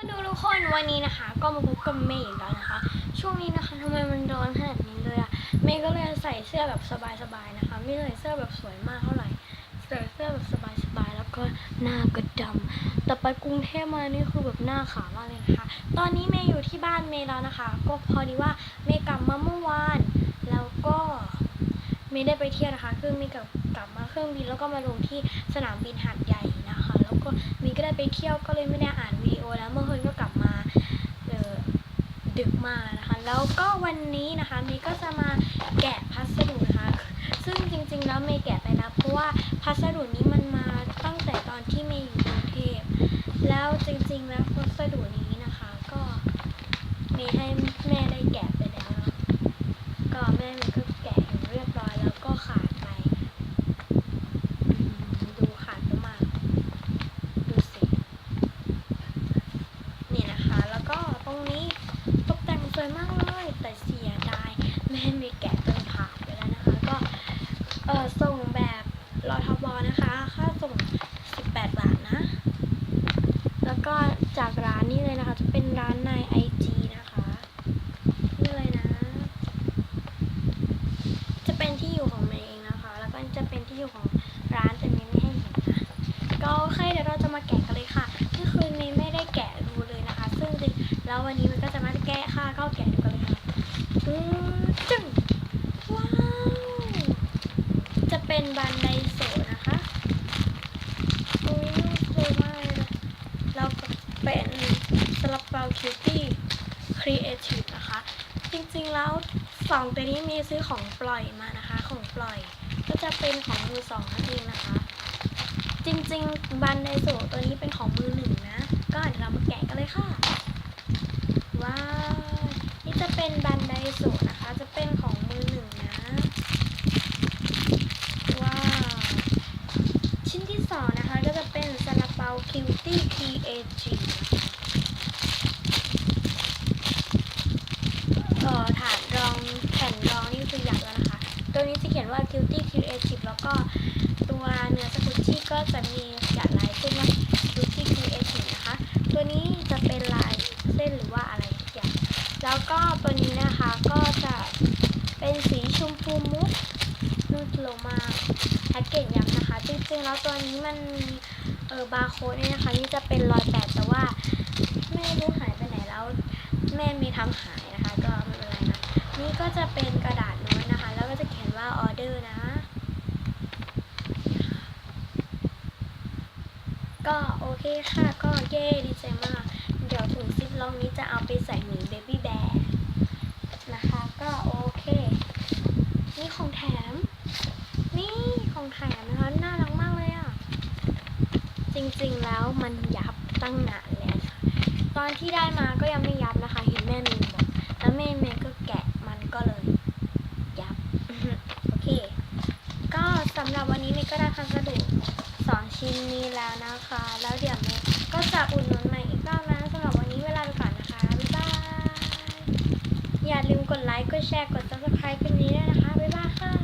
มาดูทุกคนวันนี้นะคะ ก็มาพบกับเมย์อีกแล้วนะคะ ช่วงนี้นะคะทำไมมันร้อนขนาดนี้เลยอะเมย์ก็เลยใส่เสื้อแบบสบายๆนะคะ ไม่ใส่เสื้อแบบสวยมากเท่าไหร่ใส่เสื้อแบบสบายๆแล้วก็หน้าก็ดำแต่ไปกรุงเทพมานี่คือแบบหน้าขาวมากเลยนะคะ ตอนนี้เมย์อยู่ที่บ้านเมย์แล้วนะคะ ก็พอดีว่าเมย์กลับมาเมื่อวานแล้วก็ไม่ได้ไปเที่ยวนะคะ คือเมีกลับกลับมาเครื่องบินแล้วก็มาลงที่สนามบินหาดใหญ่นะคะ แล้วก็มีก็ ไปเที่ยวก็เลยไม่ได้อ่านวิดีโอแล้วเมื่อคืนก็กลับมาเออดึกมากนะคะ แล้วก็วันนี้นะคะเมย์ก็จะมาแกะพัสดุนะคะ ซึ่งจริงๆแล้วเมย์แกะไปแล้วเพราะว่าพัสดุนี้มันมาตั้งแต่ตอนที่เมย์อยู่กรุงเทพแล้วจริงๆแล้วพัสดุนี้นะคะ ก็เมย์ให้แม่ได้แกะไปแล้วเนาะ ก็แม่มันก็แกะอยู่เรียบร้อยแล้วก็ขาดไปอืมดูขาดไปมาก ดูสิ นี่นะคะ แล้วก็ตรงนี้ตกแต่งสวยมากเลย แต่เสียดายแม่ไม่แกะจนขาดไปแล้วนะคะ ก็ เออส่งแบบรอทบอนะคะ ค่าส่ง 18 บาทนะ แล้วก็จากร้านนี้เลยนะคะ จะเป็นร้านในไอจีนะคะนี่เลยนะ จะเป็นที่อยู่ของเมย์เองนะคะ แล้วก็จะเป็นที่อยู่ของร้านแต่เมย์ไม่ให้เห็นนะ ก็โอเคเดี๋ยวเราจะมาแกะกันเลยค่ะเมื่อคืนเมย์ไม่ได้แกะดูเลยนะคะ ซึ่งจริงแล้ววันนี้มันก็จะมาแกะค่ะ ก็แกะดูกันเลยค่ะอืมจึงว้าว จะ เป็นบันไดโซนะคะโอุ้ยสวยมากเลยนะแล้วก็เป็นสลับเปาคิวตี้ครีเอทีฟนะคะ จริงๆแล้วสองตัวนี้มีซื้อของปล่อยมานะคะ ของปล่อย ก็จะเป็นของมือสองนั่นเองนะคะ จริงๆ บันไดโซตัวนี้เป็นของมือหนึ่งนะ ก็เดี๋ยวเรามาแกะกันเลยค่ะ ว้าว นี่จะเป็นบันไดโซนะคะ จะเป็นของมือหนึ่งนะ ว้าว ชิ้นที่สองนะคะ ก็จะเป็นซาลาเปา คิวตี้ทีเอจีเอ่อฐานรองแผ่นรองนี่คือหยักแล้วนะคะ ตัวนี้จะเขียนว่า Guilty Creative แล้วก็ตัวเนื้อสกุชชี่ก็จะมีหยัดลายเส้นว่า Guilty Creative นะคะ ตัวนี้จะเป็นลายเส้นหรือว่าอะไรสักอย่างแล้วก็ตัวนี้นะคะก็จะเป็นสีชมพูมุกนูดโลมาแพ็กเกจย้ำนะคะ จริงๆแล้วตัวนี้มัน เออบาร์โค้ดเนี่ยนะคะนี่จะเป็นรอยแปดแต่ว่าไม่รู้หายไปไหนแล้ว แม่มีทำหายนะคะ ก็ไม่เป็นไรนะนี่ก็จะเป็นกระดาษโน้ตนะคะ แล้วก็จะเขียนว่าออเดอร์นะ ก็โอเคค่ะก็เย้ดีใจมาก เดี๋ยวถุงซิปล็อกนี้จะเอาไปใส่หมีเบบี้แบร์นะคะ ก็โอเค นี่ของแถม นี่ของแถมนะคะ น่ารักมากเลยอะ จริงๆแล้วมันยับตั้งนานแล้วค่ะตอนที่ได้มาก็ยังไม่ยับนะคะ เห็นแม่เมย์บอกแล้วแม่เมย์ก็แกะมันก็เลย ยับโอเค ก็สำหรับวันนี้เมย์ก็ได้พัสดุสองชิ้นนี้แล้วนะคะ แล้วเดี๋ยวเมย์ก็จะอุดหนุนใหม่อีกรอบนะสำหรับวันนี้เวลาไปก่อนนะคะบ๊ายบายอย่าลืมกดไลค์กดแชร์กด subscribe กันนี้ด้วยบายค่ะ